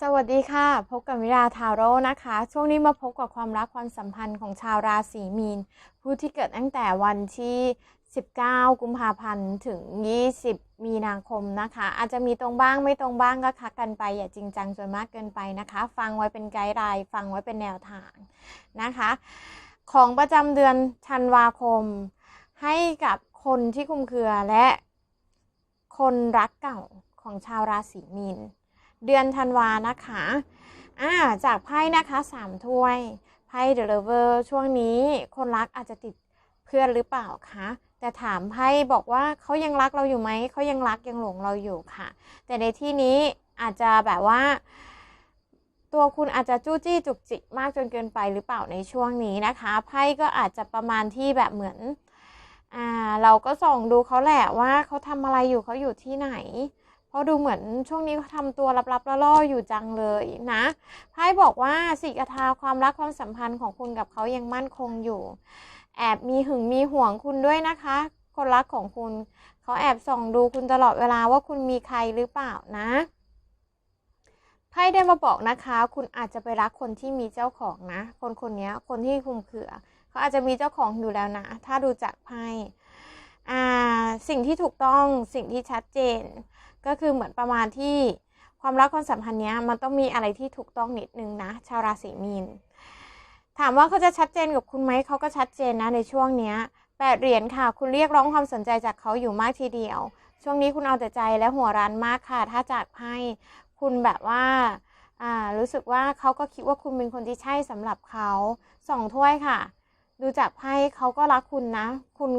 สวัสดีค่ะ พบกับมิราทาโร่นะคะ ช่วงนี้มาพบกับความรักความสัมพันธ์ของชาวราศีมีน ผู้ที่เกิดตั้งแต่วันที่ 19 กุมภาพันธ์ถึง 20 มีนาคมนะคะ อาจจะมีตรงบ้างไม่ตรงบ้างก็คักกันไปอย่าจริงจังจนมากเกินไปนะคะ ฟังไว้เป็นไกด์ไลน์ฟังไว้เป็นแนวทางนะคะ ของประจำเดือนธันวาคม ให้กับคนที่คุมเครือและคนรักเก่าของชาวราศีมีน เดือนธันวานะคะอ่าจากไพ่นะคะสามถ้วยไพ่เดลเวอร์ช่วงนี้คนรักอาจจะติดเพื่อนหรือเปล่าคะแต่ถามไพ่บอกว่าเขายังรักเราอยู่ไหมเขายังรักยังหลงเราอยู่ค่ะ แต่ในที่นี้อาจจะแบบว่า ตัวคุณอาจจะจู้จี้จุกจิกมากจนเกินไปหรือเปล่าในช่วงนี้นะคะไพ่ก็อาจจะประมาณที่แบบเหมือนอ่าเราก็ส่องดูเขาแหละว่าเขาทำอะไรอยู่เขาอยู่ที่ไหน เพราะดูเหมือนช่วงนี้เขาทำตัวลับๆล่อๆอยู่จังเลยนะไพ่บอกว่าสิกทาความรักความสัมพันธ์ของคุณกับเขายังมั่นคงอยู่ แอบมีหึงมีห่วงคุณด้วยนะคะ คนรักของคุณเขาแอบส่องดูคุณตลอดเวลาว่าคุณมีใครหรือเปล่านะไพ่ได้มาบอกนะคะ คุณอาจจะไปรักคนที่มีเจ้าของนะ คนคนนี้คนที่คุมเขือเขาอาจจะมีเจ้าของอยู่แล้วนะ ถ้าดูจากไพ่สิ่งที่ถูกต้องสิ่งที่ชัดเจน ก็คือเหมือนประมาณที่ความรักความสัมพันธ์เนี้ยมันต้องมีอะไรที่ถูกต้องนิดนึงนะ ชาวราศีมีน ถามว่าเขาจะชัดเจนกับคุณไหมเขาก็ชัดเจนนะในช่วงเนี้ยแปดเหรียญค่ะ คุณเรียกร้องความสนใจจากเขาอยู่มากทีเดียว ช่วงนี้คุณเอาแต่ใจและหัวรันมากค่ะ ถ้าจากไพ่คุณแบบว่าอ่ารู้สึกว่าเขาก็คิดว่าคุณเป็นคนที่ใช่สำหรับเขาสองถ้วยค่ะ ดูจากไพ่เขาก็รักคุณนะ คุณ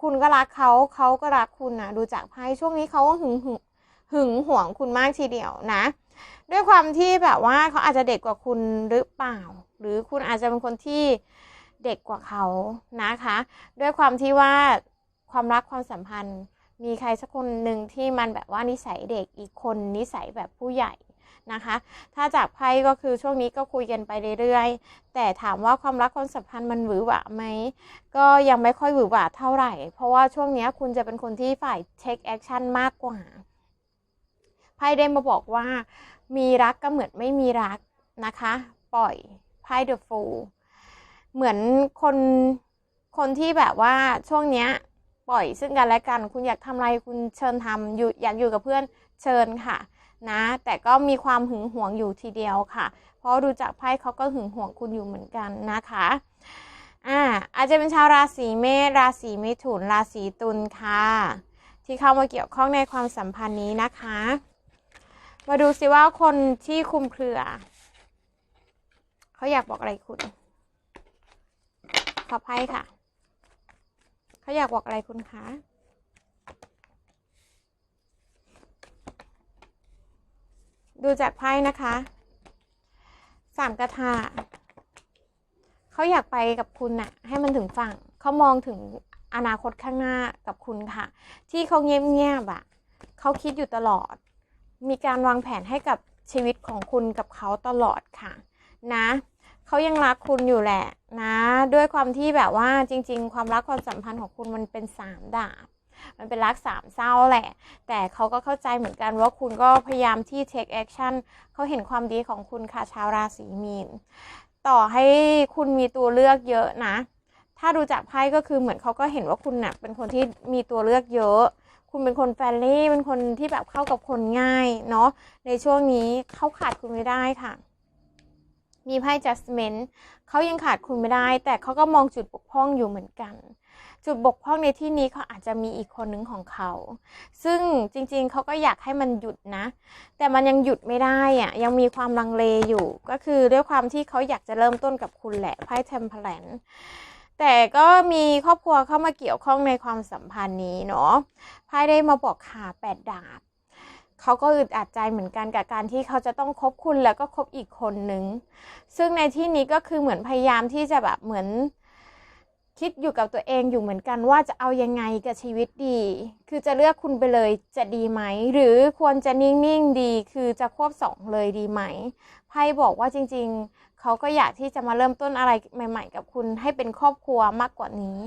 คุณก็รักเขาเขาก็รักคุณนะดูจากไพ่ช่วงนี้เขาก็หึงหึงหึงหวงคุณมากทีเดียวนะ ด้วยความที่แบบว่าเขาอาจจะเด็กกว่าคุณหรือเปล่า หรือคุณอาจจะเป็นคนที่เด็กกว่าเขานะคะ ด้วยความที่ว่าความรักความสัมพันธ์ มีใครสักคนหนึ่งที่มันแบบว่านิสัยเด็กอีกคนนิสัยแบบผู้ใหญ่ นะคะ ถ้าจากไพ่ก็คือช่วงนี้ก็คุยกันไปเรื่อยๆ แต่ถามว่าความรักความสัมพันธ์มันหวือหวาไหม ก็ยังไม่ค่อยหวือหวาเท่าไหร่ เพราะว่าช่วงนี้คุณจะเป็นคนที่ฝ่าย take action มากกว่า ไพ่ได้มาบอกว่า มีรักก็เหมือนไม่มีรักนะคะ ปล่อยไพ่ the fool เหมือนคนคนที่แบบว่าช่วงเนี้ยปล่อยซึ่งกันและกัน คุณอยากทำอะไรคุณเชิญทำอยู่อยากอยู่กับเพื่อนเชิญค่ะ นะ แต่ก็มีความหึงหวงอยู่ทีเดียวค่ะ เพราะดูจากไพ่เขาก็หึงหวงคุณอยู่เหมือนกันนะคะอ่าอาจจะเป็นชาวราศีเมษราศีมิถุนราศีตุลค่ะ ที่เข้ามาเกี่ยวข้องในความสัมพันธ์นี้นะคะ มาดูสิว่าคนที่คุมเครือ เขาอยากบอกอะไรคุณขอไพ่ค่ะ เขาอยากบอกอะไรคุณคะ ดูจากไพ่นะคะสามกระทาเขาอยากไปกับคุณน่ะ ให้มันถึงฝั่งเขามองถึงอนาคตข้างหน้ากับคุณค่ะ ที่เขาเงียบๆอะเขาคิดอยู่ตลอด มีการวางแผนให้กับชีวิตของคุณกับเขาตลอดค่ะ นะเขายังรักคุณอยู่แหละ นะ ด้วยความที่แบบว่าจริง ๆ ความรักความสัมพันธ์ของคุณมันเป็นสามดาบ มันเป็นรักสามเศร้าแหละ แต่เขาก็เข้าใจเหมือนกันว่าคุณก็พยายามที่ take action เขาเห็นความดีของคุณค่ะชาวราศีมีน ต่อให้คุณมีตัวเลือกเยอะนะ ถ้าดูจากไพ่ก็คือเหมือนเขาก็เห็นว่าคุณน่ะเป็นคนที่มีตัวเลือกเยอะคุณเป็นคนแฟรนลี่เป็นคนที่แบบเข้ากับคนง่ายเนาะในช่วงนี้เขาขาดคุณไม่ได้ค่ะ มีไพ่ judgment เขายังขาดคุณไม่ได้ แต่เขาก็มองจุดบกพร่องอยู่เหมือนกัน จุดบกพร่องในที่นี้เขาอาจจะมีอีกคนหนึ่งของเขา ซึ่งจริงๆเขาก็อยากให้มันหยุดนะ แต่มันยังหยุดไม่ได้อะยังมีความลังเลอยู่ ก็คือด้วยความที่เขาอยากจะเริ่มต้นกับคุณแหละไพ่ temperance แต่ก็มีครอบครัวเข้ามาเกี่ยวข้องในความสัมพันธ์นี้เนาะไพ่ได้มาบอกขาแปดดาบเขาก็อึดอัดใจเหมือนกันกับการที่เขาจะต้องคบคุณแล้วก็คบอีกคนนึง ซึ่งในที่นี้ก็คือเหมือนพยายามที่จะแบบเหมือน คิดอยู่กับตัวเองอยู่เหมือนกันว่าจะเอายังไงกับชีวิตดี คือจะเลือกคุณไปเลยจะดีไหม หรือควรจะนิ่งๆดี คือจะควบสองเลยดีไหม ไพ่บอกว่าจริงๆ เขาก็อยากที่จะมาเริ่มต้นอะไรใหม่ ๆ กับคุณให้เป็นครอบครัวมากกว่านี้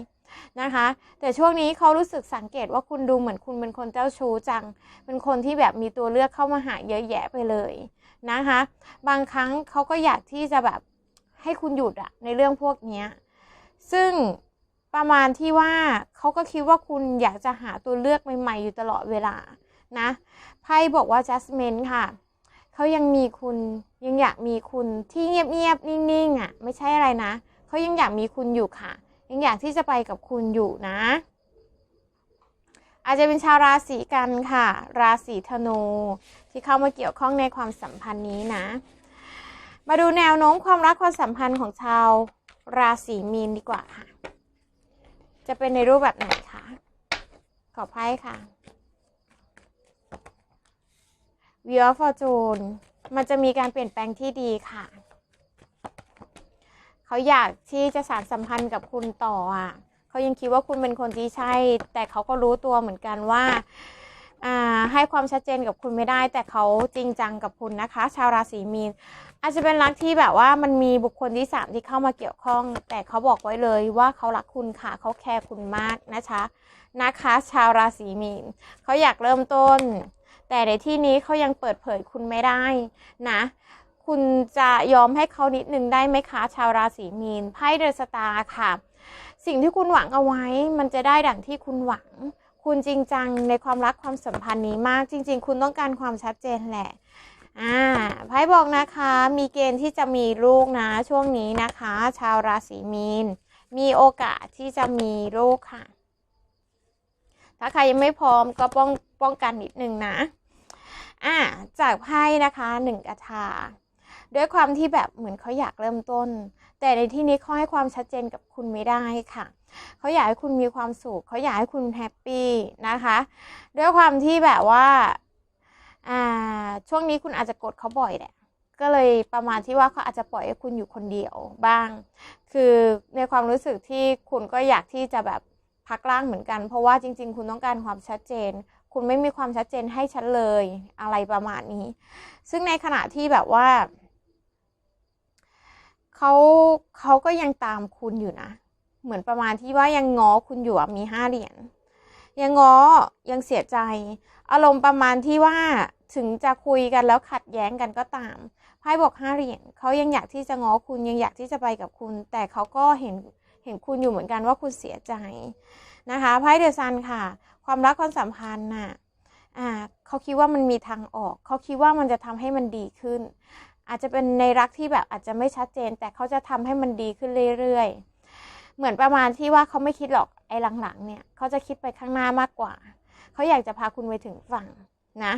นะคะ แต่ช่วงนี้เขารู้สึกสังเกตว่าคุณดูเหมือนคุณเป็นคนเจ้าชู้จัง เป็นคนที่แบบมีตัวเลือกเข้ามาหาเยอะแยะไปเลยนะคะ บางครั้งเขาก็อยากที่จะแบบให้คุณหยุดอะในเรื่องพวกนี้ ซึ่งประมาณที่ว่าเขาก็คิดว่าคุณอยากจะหาตัวเลือกใหม่ๆ อยู่ตลอดเวลานะไพ่บอกว่า justment ค่ะเขายังมีคุณยังอยากมีคุณที่เงียบๆนิ่งๆอะไม่ใช่อะไรนะเขายังอยากมีคุณอยู่ค่ะ ยังอยากที่จะไปกับคุณอยู่นะ อาจจะเป็นชาวราศีกันค่ะ ราศีธนูที่เข้ามาเกี่ยวข้องในความสัมพันธ์นี้นะ มาดูแนวโน้มความรักความสัมพันธ์ของชาว ราศีมีนดีกว่าค่ะ จะเป็นในรูปแบบไหนคะ ขอไพ่ค่ะ Wheel of Fortune มันจะมีการเปลี่ยนแปลงที่ดีค่ะ เขาอยากที่จะสานสัมพันธ์กับคุณต่ออะ เขายังคิดว่าคุณเป็นคนที่ใช่ แต่เขาก็รู้ตัวเหมือนกันว่าให้ความชัดเจนกับคุณไม่ได้ แต่เขาจริงจังกับคุณนะคะ ชาวราศีมีน อาจจะเป็นรักที่แบบว่ามันมีบุคคลที่สามที่เข้ามาเกี่ยวข้อง แต่เขาบอกไว้เลยว่าเขารักคุณค่ะเขาแคร์คุณมากนะคะนะคะ ชาวราศีมีนเขาอยากเริ่มต้น แต่ในที่นี้เขายังเปิดเผยคุณไม่ได้นะคุณจะยอมให้เขานิดนึงได้ไหมคะ ชาวราศีมีนไพ่เดอะสตาร์ค่ะ สิ่งที่คุณหวังเอาไว้ มันจะได้ดังที่คุณหวัง คุณจริงจังในความรักความสัมพันธ์นี้มากจริง ๆ คุณต้องการความชัดเจนแหละ อ่าไพ่บอกนะคะ มีเกณฑ์ที่จะมีลูกนะ ช่วงนี้นะคะ ชาวราศีมีน มีโอกาสที่จะมีลูกค่ะ ถ้าใครยังไม่พร้อมก็ป้องป้องกันนิดนึงนะอ่าจากไพ่นะคะหนึ่งกระทาด้วยความที่แบบเหมือนเขาอยากเริ่มต้น แต่ในที่นี้เขาให้ความชัดเจนกับคุณไม่ได้ค่ะ เขาอยากให้คุณมีความสุข เขาอยากให้คุณแฮปปี้นะคะ ด้วยความที่แบบว่า อ่า ช่วงนี้คุณอาจจะกดเขาบ่อยแหละ ก็เลยประมาณที่ว่าเขาอาจจะปล่อยให้คุณอยู่คนเดียวบ้าง คือในความรู้สึกที่คุณก็อยากที่จะแบบพักร่างเหมือนกัน เพราะว่าจริง ๆ คุณต้องการความชัดเจน คุณไม่มีความชัดเจนให้ฉันเลยอะไรประมาณนี้ ซึ่งในขณะที่แบบว่าเขาเขาก็ยังตามคุณอยู่นะ เหมือนประมาณที่ว่ายังง้อคุณอยู่มีห้าเหรียญ ยังง้อยังเสียใจ อารมณ์ประมาณที่ว่าถึงจะคุยกันแล้วขัดแย้งกันก็ตามไพ่บอกห้าเหรียญเขายังอยากที่จะง้อคุณยังอยากที่จะไปกับคุณ แต่เขาก็เห็นเห็นคุณอยู่เหมือนกันว่าคุณเสียใจนะคะไพ่เดอะซันค่ะ ความรักความสัมพันธ์น่ะอ่าเขาคิดว่ามันมีทางออก เขาคิดว่ามันจะทำให้มันดีขึ้น อาจจะเป็นในรักที่แบบอาจจะไม่ชัดเจน แต่เขาจะทำให้มันดีขึ้นเรื่อยๆ เหมือนประมาณที่ว่าเขาไม่คิดหรอกไอ้หลังๆเนี่ยเขาจะคิดไปข้างหน้ามากกว่า เขาอยากจะพาคุณไปถึงฝั่งนะ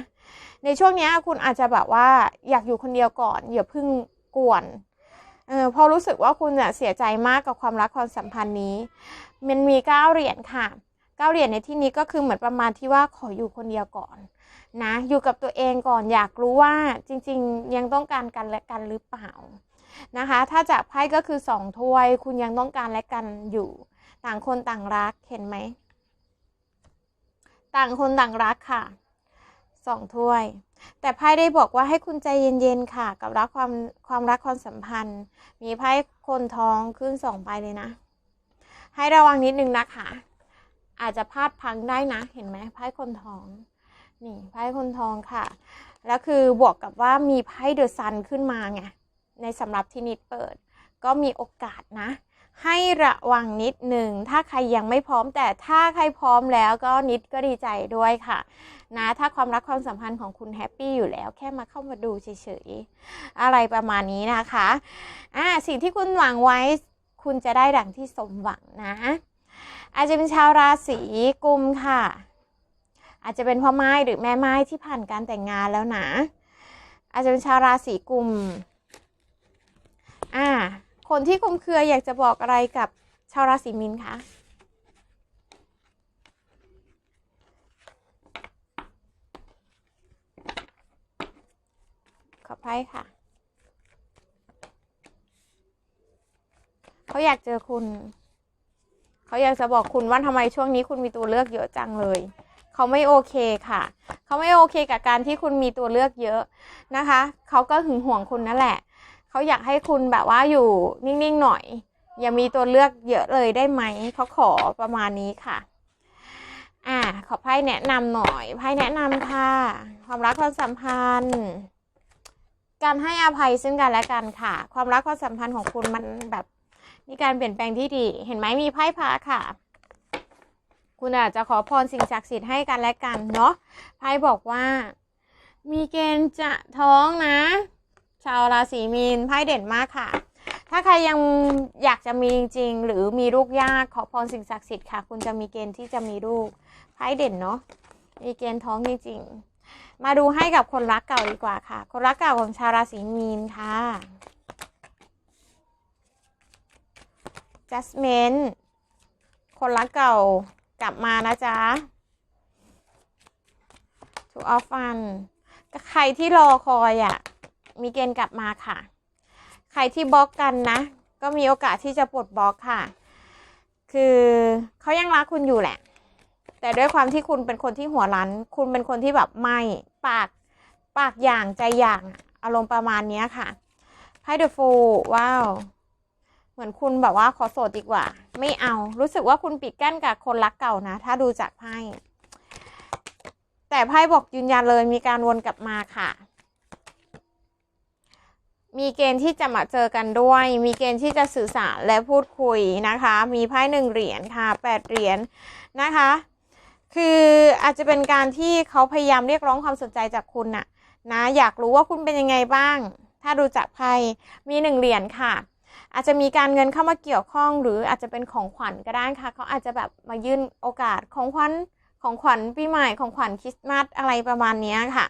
ในช่วงนี้คุณอาจจะแบบว่าอยากอยู่คนเดียวก่อนอย่าพิ่งกวนเออพอรู้สึกว่าคุณเนี่ยเสียใจมากกับความรักความสัมพันธ์นี้ มันมีเก้าเหรียญค่ะเก้าเหรียญในที่นี้ก็คือเหมือนประมาณที่ว่าขออยู่คนเดียวก่อนนะ อยู่กับตัวเองก่อนอยากรู้ว่าจริง ๆ ยังต้องการกันและกันหรือเปล่านะคะ ถ้าจากไพ่ก็คือสองถ้วย คุณยังต้องการและกันอยู่ ต่างคนต่างรักเห็นไหม ต่างคนต่างรักค่ะสองถ้วย แต่ไพ่ได้บอกว่าให้คุณใจเย็นๆค่ะ กับรักความความรักความสัมพันธ์ มีไพ่คนท้องขึ้นสองใบเลยนะ ให้ระวังนิดนึงนะคะ อาจจะพลาดพังได้นะ เห็นไหมไพ่คนท้อง นี่ไพ่คนท้องค่ะ แล้วคือบวกกับว่ามีไพ่เดอะซันขึ้นมาไงในสำหรับที่นิดเปิด ก็มีโอกาสนะ ให้ระวังนิดหนึ่งถ้าใครยังไม่พร้อมแต่ถ้าใครพร้อมแล้วก็นิดก็ดีใจด้วยค่ะนะถ้าความรักความสัมพันธ์ของคุณแฮปปี้อยู่แล้วแค่มาเข้ามาดูเฉยๆอะไรประมาณนี้นะคะอ่าสิ่งที่คุณหวังไว้คุณจะได้ดังที่สมหวังนะ อาจจะเป็นชาวราศีกุมค่ะ อาจจะเป็นพ่อไม้หรือแม่ไม้ที่ผ่านการแต่งงานแล้วนะ อาจจะเป็นชาวราศีกุมอ่า คนที่คุมเครืออยากจะบอกอะไรกับชาวราศีมินคะขอไพ่ค่ะ เขาอยากเจอคุณ เขาอยากจะบอกคุณว่าทำไมช่วงนี้คุณมีตัวเลือกเยอะจังเลย เขาไม่โอเคค่ะ เขาไม่โอเคกับการที่คุณมีตัวเลือกเยอะนะคะ เขาก็หึงหวงคุณนั่นแหละ เขาอยากให้คุณแบบว่าอยู่นิ่งๆหน่อย อย่ามีตัวเลือกเยอะเลยได้ไหมเขาขอประมาณนี้ค่ะ อ่า ขอไพ่แนะนำหน่อยไพ่แนะนำค่ะ ความรักความสัมพันธ์ การให้อภัยซึ่งกันและกันค่ะ ความรักความสัมพันธ์ของคุณมันแบบมีการเปลี่ยนแปลงที่ดี เห็นไหมมีไพ่พระค่ะ คุณอาจจะขอพรสิ่งศักดิ์สิทธิ์ให้กันและกันเนาะไพ่บอกว่า มีเกณฑ์จะท้องนะ ชาวราศีมีนไพ่เด่นมากค่ะ ถ้าใครยังอยากจะมีจริงๆหรือมีลูกยากขอพรสิ่งศักดิ์สิทธิ์ค่ะ คุณจะมีเกณฑ์ที่จะมีลูกไพ่เด่นเนาะมีเกณฑ์ท้องจริงๆมาดูให้กับคนรักเก่าดีกว่าค่ะ คนรักเก่าของชาวราศีมีนค่ะ Jasmine คนรักเก่ากลับมานะจ๊ะ To of Fun ก็ใครที่รอคอยอะ่ะ มีเกณฑ์กลับมาค่ะ ใครที่บล็อกกันนะ ก็มีโอกาสที่จะปลดบล็อกค่ะ คือเขายังรักคุณอยู่แหละ แต่ด้วยความที่คุณเป็นคนที่หัวรั้น คุณเป็นคนที่แบบไม่ปากปากอย่างใจอย่างอารมณ์ประมาณนี้ค่ะไพ่เดอะฟูว้าวเหมือนคุณแบบว่าขอโสดดีกว่า ไม่เอารู้สึกว่าคุณปิดกั้นกับคนรักเก่านะ ถ้าดูจากไพ่แต่ไพ่บอกยืนยันเลยมีการวนกลับมาค่ะ มีเกณฑ์ที่จะมาเจอกันด้วย มีเกณฑ์ที่จะสื่อสารและพูดคุยนะคะ มีไพ่หนึ่งเหรียญค่ะแปดเหรียญนะคะ คืออาจจะเป็นการที่เขาพยายามเรียกร้องความสนใจจากคุณน่ะนะอยากรู้ว่าคุณเป็นยังไงบ้าง ถ้าดูจากไพ่มีหนึ่งเหรียญค่ะ อาจจะมีการเงินเข้ามาเกี่ยวข้อง หรืออาจจะเป็นของขวัญก็ได้ค่ะ เขาอาจจะแบบมายื่นโอกาสของขวัญของขวัญปีใหม่ของขวัญคริสต์มาสอะไรประมาณนี้ค่ะ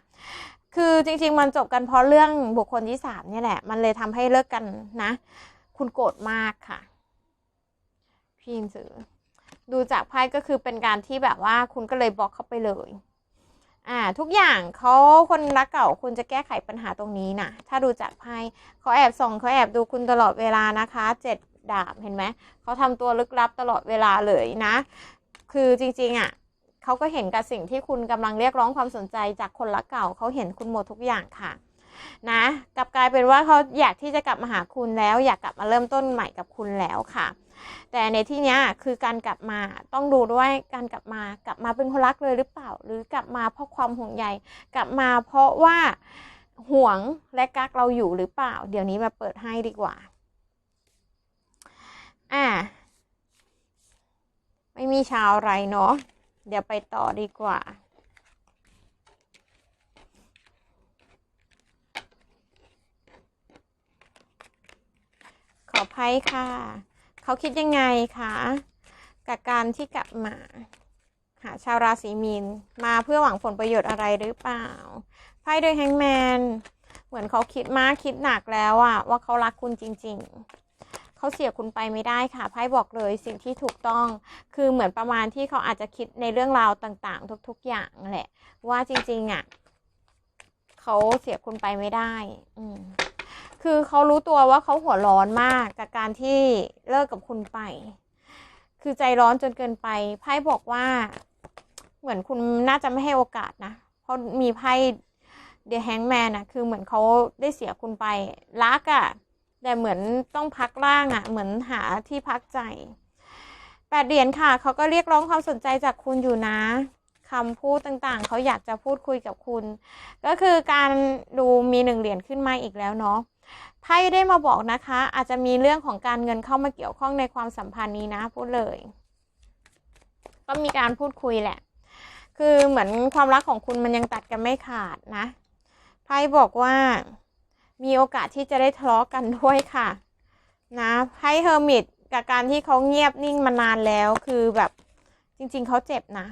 คือจริง ๆ มันจบกันเพราะเรื่องบุคคลที่สามเนี่ยแหละ มันเลยทำให้เลิกกันนะ คุณโกรธมากค่ะ พี่ยินสือดูจากไพ่ก็คือเป็นการที่แบบว่าคุณก็เลยบล็อกเขาไปเลย อ่า ทุกอย่างเขาคนรักเก่าคุณจะแก้ไขปัญหาตรงนี้นะถ้าดูจากไพ่เขาแอบส่องเขาแอบดูคุณตลอดเวลานะคะเจ็ดดาบเห็นไหมเขาทำตัวลึกลับตลอดเวลาเลยนะ คือจริง ๆอะ เขาก็เห็นกับสิ่งที่คุณกำลังเรียกร้องความสนใจจากคนรักเก่าเขาเห็นคุณหมดทุกอย่างค่ะนะกลับกลายเป็นว่าเขาอยากที่จะกลับมาหาคุณแล้ว อยากกลับมาเริ่มต้นใหม่กับคุณแล้วค่ะ แต่ในที่นี้คือการกลับมาต้องดูด้วยการกลับมากลับมาเป็นคนรักเลยหรือเปล่า หรือกลับมาเพราะความห่วงใยกลับมาเพราะว่าห่วงและกักเราอยู่หรือเปล่า เดี๋ยวนี้มาเปิดให้ดีกว่า อ่า ไม่มีชาวอะไรเนาะ เดี๋ยวไปต่อดีกว่า ขอไพ่ค่ะ เขาคิดยังไงคะกับการที่กลับมา หาชาวราศีมีน มาเพื่อหวังผลประโยชน์อะไรหรือเปล่า ไพ่โดยแฮงแมน เหมือนเขาคิดมากคิดหนักแล้วอะว่าเขารักคุณจริง ๆ เขาเสียคุณไปไม่ได้ค่ะไพ่บอกเลยสิ่งที่ถูกต้อง คือเหมือนประมาณที่เขาอาจจะคิดในเรื่องราวต่าง ๆ ทุก ๆ อย่างแหละ ว่าจริงๆอะเขาเสียคุณไปไม่ได้ อืมคือเขารู้ตัวว่าเขาหัวร้อนมากกับการที่เลิกกับคุณไป คือใจร้อนจนเกินไปไพ่บอกว่า เหมือนคุณน่าจะไม่ให้โอกาสนะ เพราะมีไพ่เดอะแฮงแมนอะคือเหมือนเขาได้เสียคุณไปรักอะ แต่เหมือนต้องพักร่างอะ เหมือนหาที่พักใจแปดเหรียญค่ะ เขาก็เรียกร้องความสนใจจากคุณอยู่นะคำพูดต่างๆ เขาอยากจะพูดคุยกับคุณ ก็คือการดูมีหนึ่งเหรียญขึ้นมาอีกแล้วเนาะไพ่ได้มาบอกนะคะ อาจจะมีเรื่องของการเงินเข้ามาเกี่ยวข้องในความสัมพันธ์นี้นะ พูดเลย ก็มีการพูดคุยแหละ คือเหมือนความรักของคุณมันยังตัดกันไม่ขาดนะไพ่บอกว่า มีโอกาสที่จะได้ทะเลาะกันด้วยค่ะ นะไพ่เฮอร์มิตกับการที่เขาเงียบนิ่งมานานแล้วคือแบบจริง ๆเขาเจ็บนะ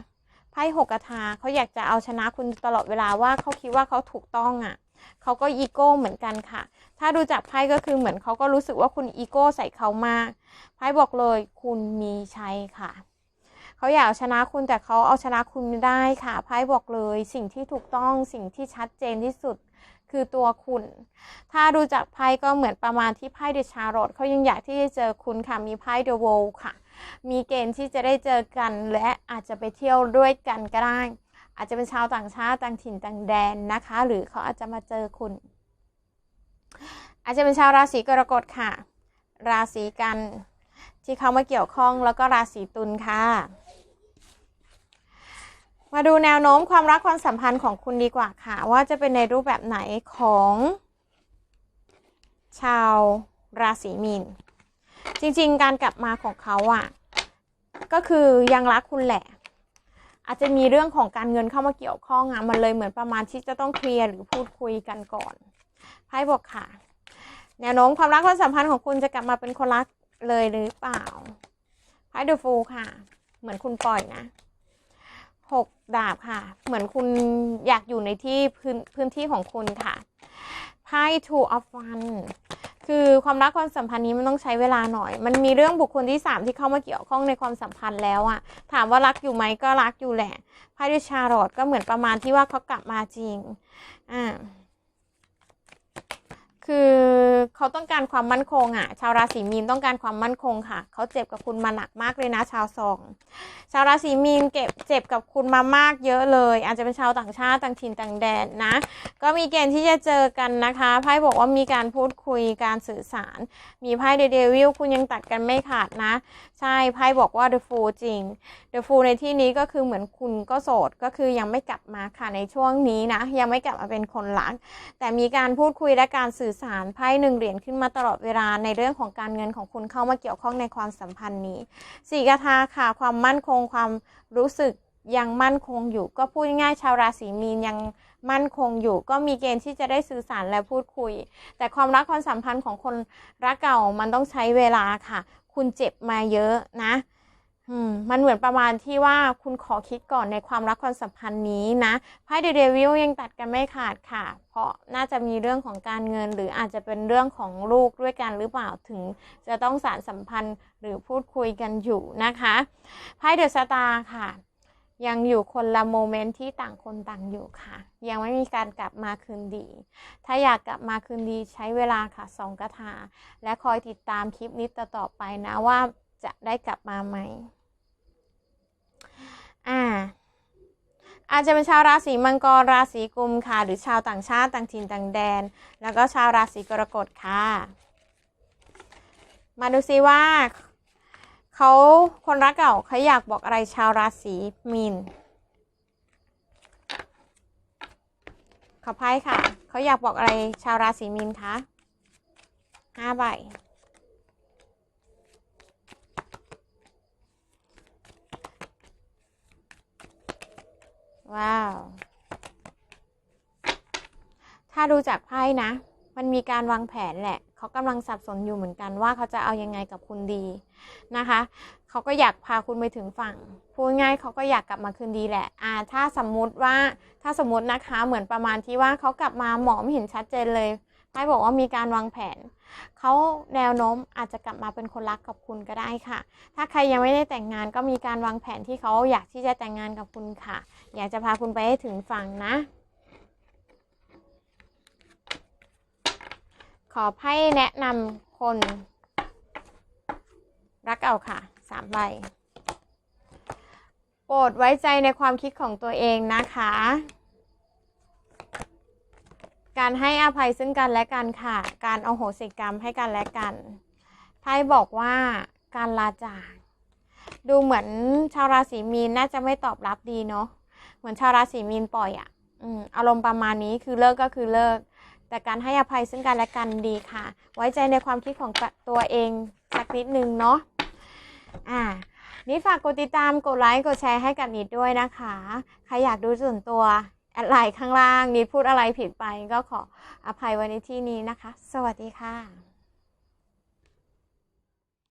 ไพ่หกกระทาเขาอยากจะเอาชนะคุณตลอดเวลาว่าเขาคิดว่าเขาถูกต้องอะ่ะเขาก็อีโก้เหมือนกันค่ะ ถ้าดูจากไพ่ก็คือเหมือนเขาก็รู้สึกว่าคุณอีโก้ใส่เขามาก ไพ่บอกเลยคุณมีชัยค่ะ เขาอยากเอาชนะคุณแต่เขาเอาชนะคุณไม่ได้ค่ะ ไพ่บอกเลยสิ่งที่ถูกต้องสิ่งที่ชัดเจนที่สุด คือตัวคุณ ถ้าดูจากไพ่ก็เหมือนประมาณที่ไพ่เดชารอดเขายังอยากที่จะเจอคุณค่ะ มีไพ่เดอะโวลค่ะ มีเกณฑ์ที่จะได้เจอกันและอาจจะไปเที่ยวด้วยกันก็ได้ อาจจะเป็นชาวต่างชาติต่างถิ่นต่างแดนนะคะ หรือเขาอาจจะมาเจอคุณ อาจจะเป็นชาวราศีกรกฎค่ะ ราศีกันที่เขามาเกี่ยวข้องแล้วก็ราศีตุลค่ะ ดูแนวโน้มความรักความสัมพันธ์ของคุณดีกว่าค่ะ ว่าจะเป็นในรูปแบบไหนของ ชาวราศีมีน จริงๆ การกลับมาของเขาอะ่ะ ก็คือยังรักคุณแหละ อาจจะมีเรื่องของการเงินเข้ามาเกี่ยวข้องอะ่ะมันเลยเหมือนประมาณที่จะต้องเคลียร์หรือพูดคุยกันก่อนไพ่บอกค่ะ แนวโน้มความรักความสัมพันธ์ของคุณจะกลับมาเป็นคนรักเลยหรือเปล่าไพ่เดอะฟูค่ะ เหมือนคุณปล่อยนะ หกดาบค่ะ เหมือนคุณอยากอยู่ในที่พื้นพื้นที่ของคุณค่ะไพ่ two of one คือความรักความสัมพันธ์นี้มันต้องใช้เวลาหน่อย มันมีเรื่องบุคคลที่สามที่เข้ามาเกี่ยวข้องในความสัมพันธ์แล้วอะถามว่ารักอยู่ไหมก็รักอยู่แหละไพ่ดิชาร์ลอตก็เหมือนประมาณที่ว่าเขากลับมาจริงอ่า คือเขาต้องการความมั่นคงอะ่ะ ชาวราศีมีนต้องการความมั่นคงค่ะ เขาเจ็บกับคุณมาหนักมากเลยนะ ชาวสองชาวราศีมีนเก็บเจ็บกับคุณมามากเยอะเลย อาจจะเป็นชาวต่างชาติต่างถิ่นต่างแดนนะ ก็มีเกณฑ์ที่จะเจอกันนะคะไพ่บอกว่ามีการพูดคุยการสื่อสาร มีไพ่เดเดวิลคุณยังตัดกันไม่ขาดนะ ใช่ไพ่บอกว่า The Fool จริง The Fool ในที่นี้ก็คือเหมือนคุณก็โสดก็คือยังไม่กลับมาค่ะในช่วงนี้นะยังไม่กลับมาเป็นคนรัก แต่มีการพูดคุยและการสื่อสารไพ่หนึ่งเหรียญขึ้นมาตลอดเวลาในเรื่องของการเงินของคุณเข้ามาเกี่ยวข้องในความสัมพันธ์นี้สี่กระทาค่ะ ความมั่นคงความรู้สึกยังมั่นคงอยู่ ก็พูดง่ายชาวราศีมีนยังมั่นคงอยู่ ก็มีเกณฑ์ที่จะได้สื่อสารและพูดคุย แต่ความรักความสัมพันธ์ของคนรักเก่ามันต้องใช้เวลาค่ะ คุณเจ็บมาเยอะนะ มันเหมือนประมาณที่ว่าคุณขอคิดก่อนในความรักความสัมพันธ์นี้นะไพ่เดเดวิลยังตัดกันไม่ขาดค่ะ เพราะน่าจะมีเรื่องของการเงิน หรืออาจจะเป็นเรื่องของลูกด้วยกันหรือเปล่าถึง จะต้องสารสัมพันธ์หรือพูดคุยกันอยู่นะคะไพ่เดอะสตาร์ค่ะ ยังอยู่คนละโมเมนต์ที่ต่างคนต่างอยู่ค่ะ ยังไม่มีการกลับมาคืนดี ถ้าอยากกลับมาคืนดีใช้เวลาค่ะสองกระถาและคอยติดตามคลิปนี้ต่อไปนะว่าจะได้กลับมาไหม อ่าอาจจะเป็นชาวราศีมังกรราศีกุมค่ะ หรือชาวต่างชาติต่างถิ่นต่างแดน แล้วก็ชาวราศีกรกฎค่ะ มาดูซิว่าเขาคนรักเก่าเขาอยากบอกอะไรชาวราศีมีนขอไพ่ค่ะ เขาอยากบอกอะไรชาวราศีมีนคะห้าใบ ว้าว ถ้าดูจากไพ่นะ มันมีการวางแผนแหละ เขากำลังสับสนอยู่เหมือนกันว่าเขาจะเอายังไงกับคุณดีนะคะ เขาก็อยากพาคุณไปถึงฝั่ง พูดง่ายเขาก็อยากกลับมาคืนดีแหละ อ่า ถ้าสมมุติว่า ถ้าสมมตินะคะ เหมือนประมาณที่ว่าเขากลับมาหมอไม่เห็นชัดเจนเลย ไพ่บอกว่ามีการวางแผน เขาแนวโน้มอาจจะกลับมาเป็นคนรักกับคุณก็ได้ค่ะ ถ้าใครยังไม่ได้แต่งงานก็มีการวางแผนที่เขาอยากที่จะแต่งงานกับคุณค่ะ อยากจะพาคุณไปให้ถึงฝั่งนะ ขอให้แนะนำคนรักเก่าค่ะสามใบโปรดไว้ใจในความคิดของตัวเองนะคะ การให้อภัยซึ่งกันและกันค่ะ การเอาโหสิกรรมให้กันและกันไพ่บอกว่าการลาจากดูเหมือนชาวราศีมีนน่าจะไม่ตอบรับดีเนาะเหมือนชาวราศีมีนปล่อยอะ่ะอืมอารมณ์ประมาณนี้คือเลิกก็คือเลิก แต่การให้อภัยซึ่งกันและกันดีค่ะ ไว้ใจในความคิดของตัวเองสักนิดนึงเนาะอ่านี่ฝากกดติดตามกดไลค์กดแชร์ให้กับนิดด้วยนะคะ ใครอยากดูส่วนตัว แอดไลน์ข้างล่างนิดพูดอะไรผิดไปก็ขออภัยไว้ในที่นี้นะคะ สวัสดีค่ะ